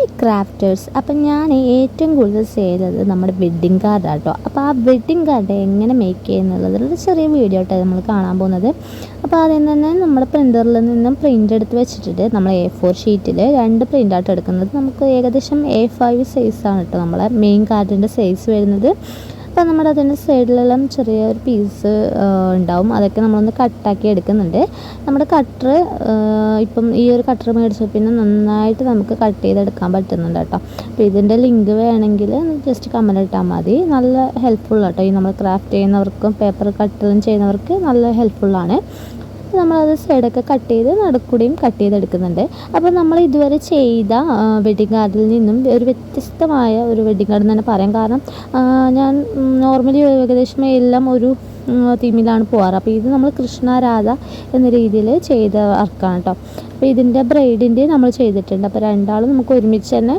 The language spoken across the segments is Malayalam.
ഹായ് ക്രാഫ്റ്റേഴ്സ് അപ്പം ഞാൻ ഏറ്റവും കൂടുതൽ ചെയ്തത് നമ്മുടെ വെഡ്ഡിങ് കാർഡാണ് കേട്ടോ അപ്പോൾ ആ വെഡ്ഡിങ് കാർഡ് എങ്ങനെ മേക്ക് ചെയ്യുന്നുള്ളതൊരു ചെറിയ വീഡിയോ ആയിട്ടാണ് നമ്മൾ കാണാൻ പോകുന്നത്. അപ്പോൾ ആദ്യം തന്നെ നമ്മൾ പ്രിന്ററിൽ നിന്നും പ്രിന്റ് എടുത്ത് വെച്ചിട്ട് നമ്മൾ എ ഫോർ ഷീറ്റിൽ രണ്ട് പ്രിന്റ് ആയിട്ട് എടുക്കുന്നത്. നമുക്ക് ഏകദേശം എ ഫൈവ് സൈസാണ് കേട്ടോ നമ്മളെ മെയിൻ കാർഡിന്റെ സൈസ് വരുന്നത്. അപ്പോൾ നമ്മുടെ അതിന്റെ സൈഡിലെല്ലാം ചെറിയൊരു പീസ് ഉണ്ടാവും. അതൊക്കെ നമ്മളൊന്ന് കട്ടാക്കി എടുക്കുന്നുണ്ട്. നമ്മുടെ കട്ടർ ഇപ്പം ഈ ഒരു കട്ടർ മേടിച്ച പിന്നെ നന്നായിട്ട് നമുക്ക് കട്ട് ചെയ്തെടുക്കാൻ പറ്റുന്നുണ്ട് കേട്ടോ. അപ്പോൾ ഇതിന്റെ ലിങ്ക് വേണമെങ്കിൽ ജസ്റ്റ് കമന്റ് ഇട്ടാൽ മതി. നല്ല ഹെൽപ്ഫുൾ കേട്ടോ. ഈ നമ്മൾ ക്രാഫ്റ്റ് ചെയ്യുന്നവർക്കും പേപ്പർ കട്ടറും ചെയ്യുന്നവർക്ക് നല്ല ഹെൽപ്ഫുള്ളാണ് നമ്മളത് സൈഡൊക്കെ കട്ട് ചെയ്ത് നടുക്കൂടെയും കട്ട് ചെയ്തെടുക്കുന്നുണ്ട്. അപ്പോൾ നമ്മൾ ഇതുവരെ ചെയ്ത വെഡിങ് കാർഡിൽ നിന്നും ഒരു വ്യത്യസ്തമായ ഒരു വെഡിങ് കാർഡ് തന്നെ പറയാം. കാരണം ഞാൻ നോർമലി ഏകദേശം എല്ലാം ഒരു തീമിലാണ് പോകാറ് അപ്പോൾ ഇത് നമ്മൾ കൃഷ്ണാരാധ എന്ന രീതിയിൽ ചെയ്ത വർക്കാണ് കേട്ടോ അപ്പോൾ ഇതിന്റെ ബ്രൈഡിന്റെ നമ്മൾ ചെയ്തിട്ടുണ്ട്. അപ്പോൾ രണ്ടാളും നമുക്ക് ഒരുമിച്ച് തന്നെ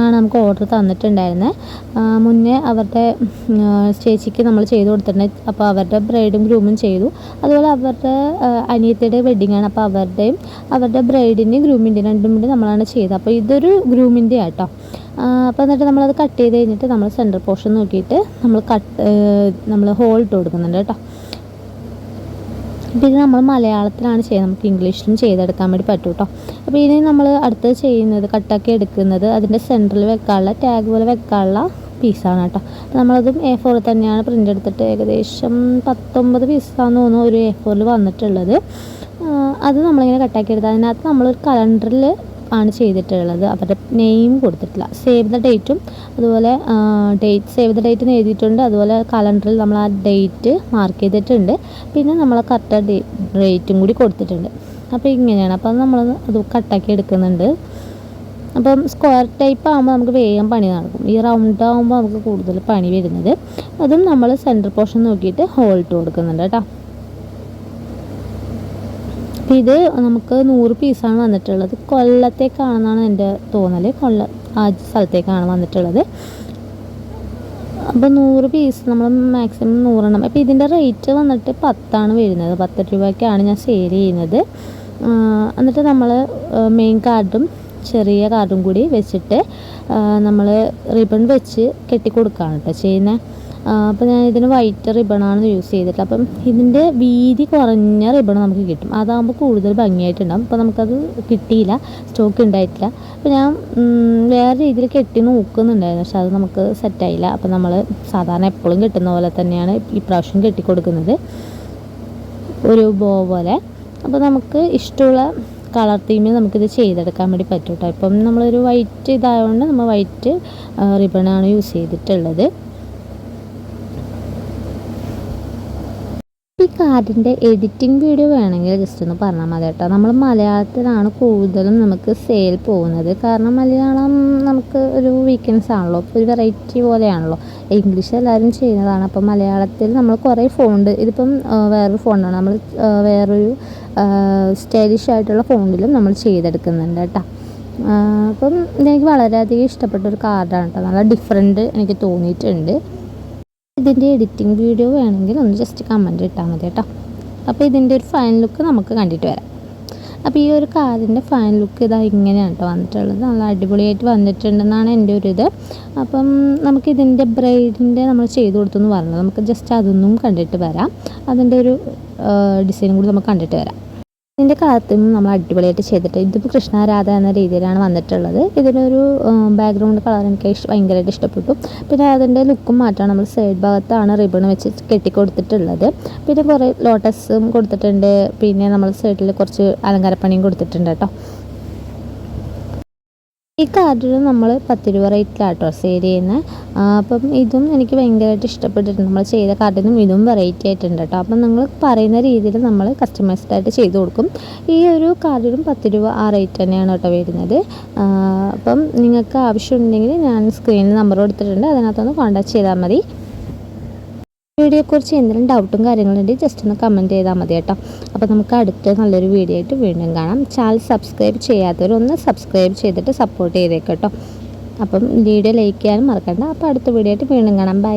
ആണ് നമുക്ക് ഓർഡർ തന്നിട്ടുണ്ടായിരുന്നത് മുന്നേ അവരുടെ ചേച്ചിക്ക് നമ്മൾ ചെയ്ത് കൊടുത്തിട്ടുണ്ട്. അപ്പോൾ അവരുടെ ബ്രൈഡും ഗ്രൂമും ചെയ്തു. അതുപോലെ അവരുടെ അനിയത്തിയുടെ വെഡിങ് ആണ്. അപ്പോൾ അവരുടെയും അവരുടെ ബ്രൈഡിന്റെയും ഗ്രൂമിന്റെയും രണ്ടും കൂടി നമ്മളാണ് ചെയ്തത്. അപ്പോൾ ഇതൊരു ഗ്രൂമിന്റെ ആട്ടോ. അപ്പോൾ എന്നിട്ട് നമ്മളത് കട്ട് ചെയ്ത് കഴിഞ്ഞിട്ട് നമ്മൾ സെന്റർ പോർഷൻ നോക്കിയിട്ട് നമ്മൾ കട്ട് നമ്മൾ ഹോൾ ഇട്ട് കൊടുക്കുന്നുണ്ട് കേട്ടോ. അപ്പോൾ ഇത് നമ്മൾ മലയാളത്തിലാണ് ചെയ്യുന്നത്. നമുക്ക് ഇംഗ്ലീഷിലും ചെയ്തെടുക്കാൻ വേണ്ടി പറ്റും കേട്ടോ അപ്പോൾ ഇനി നമ്മൾ അടുത്ത് ചെയ്യുന്നത് കട്ടാക്കി എടുക്കുന്നത് അതിന്റെ സെന്ററിൽ വെക്കാനുള്ള ടാഗ് പോലെ വെക്കാനുള്ള പീസാണ് കേട്ടോ. നമ്മളതും എ ഫോറിൽ തന്നെയാണ് പ്രിന്റ് എടുത്തിട്ട് ഏകദേശം പത്തൊമ്പത് പീസാന്ന് തോന്നുന്നു ഒരു എ ഫോറിൽ വന്നിട്ടുള്ളത്. അത് നമ്മളിങ്ങനെ കട്ടാക്കി എടുത്താൽ അതിനകത്ത് നമ്മളൊരു കലണ്ടറിൽ ആണ് ചെയ്തിട്ടുള്ളത്. അവരുടെ നെയിം കൊടുത്തിട്ടില്ല. സേവ് ദ ഡേറ്റും അതുപോലെ ഡേറ്റ് സേവ് ദ ഡേറ്റ് എഴുതിയിട്ടുണ്ട്. അതുപോലെ കലണ്ടറിൽ നമ്മൾ ആ ഡേറ്റ് മാർക്ക് ചെയ്തിട്ടുണ്ട്. പിന്നെ നമ്മൾ കറക്റ്റ് ഡേറ്റും കൂടി കൊടുത്തിട്ടുണ്ട്. അപ്പോൾ ഇങ്ങനെയാണ്. അപ്പോൾ നമ്മൾ അത് കട്ടാക്കി എടുക്കുന്നുണ്ട്. അപ്പം സ്ക്വയർ ടൈപ്പ് ആകുമ്പോൾ നമുക്ക് വേഗം പണി നടക്കും. ഈ റൗണ്ട് ആകുമ്പോൾ നമുക്ക് കൂടുതൽ പണി വരുന്നത്. അതും നമ്മൾ സെന്റർ പോർഷൻ നോക്കിയിട്ട് ഹോൾട്ട് കൊടുക്കുന്നുണ്ട് കേട്ടോ. അപ്പോൾ ഇത് നമുക്ക് നൂറ് പീസാണ് വന്നിട്ടുള്ളത്. കൊല്ലത്തേക്കാണെന്നാണ് എന്റെ തോന്നൽ കൊല്ല ആ സ്ഥലത്തേക്കാണ് വന്നിട്ടുള്ളത്. അപ്പോൾ നൂറ് പീസ് നമ്മൾ മാക്സിമം നൂറെണ്ണം. അപ്പോൾ ഇതിന്റെ റേറ്റ് വന്നിട്ട് പത്താണ് വരുന്നത്. പത്ത് രൂപയ്ക്കാണ് ഞാൻ സെയിൽ ചെയ്യുന്നത്. എന്നിട്ട് നമ്മൾ മെയിൻ കാർഡും ചെറിയ കാർഡും കൂടി വെച്ചിട്ട് നമ്മൾ റിബൺ വെച്ച് കെട്ടിക്കൊടുക്കുകയാണ് കേട്ടോ ചെയ്യുന്നത് അപ്പോൾ ഞാൻ ഇതിന് വൈറ്റ് റിബണാണ് യൂസ് ചെയ്തിട്ട് അപ്പം ഇതിന്റെ വീതി കുറഞ്ഞ റിബൺ നമുക്ക് കിട്ടും. അതാകുമ്പോൾ കൂടുതൽ ഭംഗിയായിട്ടുണ്ടാകും അപ്പോൾ നമുക്കത് കിട്ടിയില്ല. സ്റ്റോക്ക് ഉണ്ടായിട്ടില്ല. അപ്പോൾ ഞാൻ വേറെ രീതിയിൽ കെട്ടി നോക്കുന്നുണ്ടായിരുന്നു. പക്ഷെ അത് നമുക്ക് സെറ്റായില്ല അപ്പോൾ നമ്മൾ സാധാരണ എപ്പോഴും കിട്ടുന്ന പോലെ തന്നെയാണ് ഇപ്രാവശ്യം കെട്ടിക്കൊടുക്കുന്നത് ഒരു ബോ പോലെ. അപ്പോൾ നമുക്ക് ഇഷ്ടമുള്ള കളർ തീമിൽ നമുക്കിത് ചെയ്തെടുക്കാൻ വേണ്ടി പറ്റും കേട്ടോ ഇപ്പം നമ്മളൊരു വൈറ്റ് ഇതായതുകൊണ്ട് നമ്മൾ വൈറ്റ് റിബണാണ് യൂസ് ചെയ്തിട്ടുള്ളത് ഈ കാർഡിന്റെ എഡിറ്റിംഗ് വീഡിയോ വേണമെങ്കിൽ ജസ്റ്റ് ഒന്ന് പറഞ്ഞാൽ മതി കേട്ടോ. നമ്മൾ മലയാളത്തിലാണ് കൂടുതലും നമുക്ക് സെയിൽ പോകുന്നത്. കാരണം മലയാളം നമുക്ക് ഒരു വീക്കെൻഡ്സ് ആണല്ലോ ഒരു വെറൈറ്റി പോലെയാണല്ലോ. ഇംഗ്ലീഷ് എല്ലാവരും ചെയ്യുന്നതാണ്. അപ്പം മലയാളത്തിൽ നമ്മൾ കുറേ ഫോണ്ട് ഇതിപ്പം വേറൊരു ഫോണാണ് നമ്മൾ വേറൊരു സ്റ്റൈലിഷ് ആയിട്ടുള്ള ഫോണിലും നമ്മൾ ചെയ്തെടുക്കുന്നുണ്ട് കേട്ടോ. അപ്പം എനിക്ക് വളരെയധികം ഇഷ്ടപ്പെട്ട ഒരു കാർഡാണ് കേട്ടോ. നല്ല ഡിഫറെന്റ് എനിക്ക് തോന്നിയിട്ടുണ്ട്. ഇതിന്റെ എഡിറ്റിംഗ് വീഡിയോ വേണമെങ്കിൽ ഒന്ന് ജസ്റ്റ് കമന്റ് ഇട്ടാൽ മതി കേട്ടോ. അപ്പോൾ ഇതിന്റെ ഒരു ഫൈൻ ലുക്ക് നമുക്ക് കണ്ടിട്ട് വരാം. അപ്പോൾ ഈ ഒരു കാറിന്റെ ഫൈൻ ലുക്ക് ഇതാ ഇങ്ങനെയാണ് കേട്ടോ വന്നിട്ടുള്ളത്. നല്ല അടിപൊളിയായിട്ട് വന്നിട്ടുണ്ടെന്നാണ് എന്റെ ഒരു ഇത്. അപ്പം നമുക്ക് ഇതിന്റെ ബ്രൈഡിന്റെ നമ്മൾ ചെയ്ത് കൊടുത്തു എന്ന് പറഞ്ഞത് നമുക്ക് ജസ്റ്റ് അതൊന്നും കണ്ടിട്ട് വരാം. അതിന്റെ ഒരു ഡിസൈനും കൂടി നമുക്ക് കണ്ടിട്ട് വരാം. ഇതിന്റെ കാലത്തും നമ്മൾ അടിപൊളിയായിട്ട് ചെയ്തിട്ട് ഇതിപ്പോൾ കൃഷ്ണരാധ എന്ന രീതിയിലാണ് വന്നിട്ടുള്ളത്. ഇതിനൊരു ബാക്ക്ഗ്രൗണ്ട് കളർ എനിക്ക് ഭയങ്കരമായിട്ട് ഇഷ്ടപ്പെട്ടു. പിന്നെ അതിന്റെ ലുക്കും മാറ്റാണ് നമ്മൾ സൈഡ് ഭാഗത്താണ് റിബൺ വെച്ച് കെട്ടിക്കൊടുത്തിട്ടുള്ളത്. പിന്നെ കുറേ ലോട്ടസും കൊടുത്തിട്ടുണ്ട്. പിന്നെ നമ്മൾ സൈഡിൽ കുറച്ച് അലങ്കാരപ്പണിയും കൊടുത്തിട്ടുണ്ട് കേട്ടോ ഈ കാർഡിൽ നമ്മൾ പത്ത് രൂപ റേറ്റിലാട്ടോ സെയിൽ ചെയ്യുന്നത് അപ്പം ഇതും എനിക്ക് ഭയങ്കരമായിട്ട് ഇഷ്ടപ്പെട്ടിട്ടുണ്ട്. നമ്മൾ ചെയ്ത കാർഡിൽ നിന്നും ഇതും വെറൈറ്റി ആയിട്ടുണ്ട് കേട്ടോ അപ്പം നിങ്ങൾ പറയുന്ന രീതിയിൽ നമ്മൾ കസ്റ്റമൈസ്ഡ് ആയിട്ട് ചെയ്ത് കൊടുക്കും. ഈ ഒരു കാർഡിലും പത്ത് രൂപ ആ റേറ്റ് തന്നെയാണ് കേട്ടോ വരുന്നത്. അപ്പം നിങ്ങൾക്ക് ആവശ്യമുണ്ടെങ്കിൽ ഞാൻ സ്ക്രീനിൽ നമ്പർ കൊടുത്തിട്ടുണ്ട്. അതിനകത്തൊന്ന് കോൺടാക്ട് ചെയ്താൽ മതി. വീഡിയോയെക്കുറിച്ച് എന്തെങ്കിലും ഡൗട്ടും കാര്യങ്ങളുണ്ടെങ്കിൽ ജസ്റ്റ് ഒന്ന് കമന്റ് ചെയ്താൽ മതി കേട്ടോ. അപ്പോൾ നമുക്ക് അടുത്ത നല്ലൊരു വീഡിയോ ആയിട്ട് വീണ്ടും കാണാം. ചാനൽ സബ്സ്ക്രൈബ് ചെയ്യാത്തവർ ഒന്ന് സബ്സ്ക്രൈബ് ചെയ്തിട്ട് സപ്പോർട്ട് ചെയ്തേക്ക് കേട്ടോ. അപ്പം വീഡിയോ ലൈക്ക് ചെയ്യാനും മറക്കണ്ട. അപ്പോൾ അടുത്ത വീഡിയോ ആയിട്ട് വീണ്ടും കാണാം. ബൈ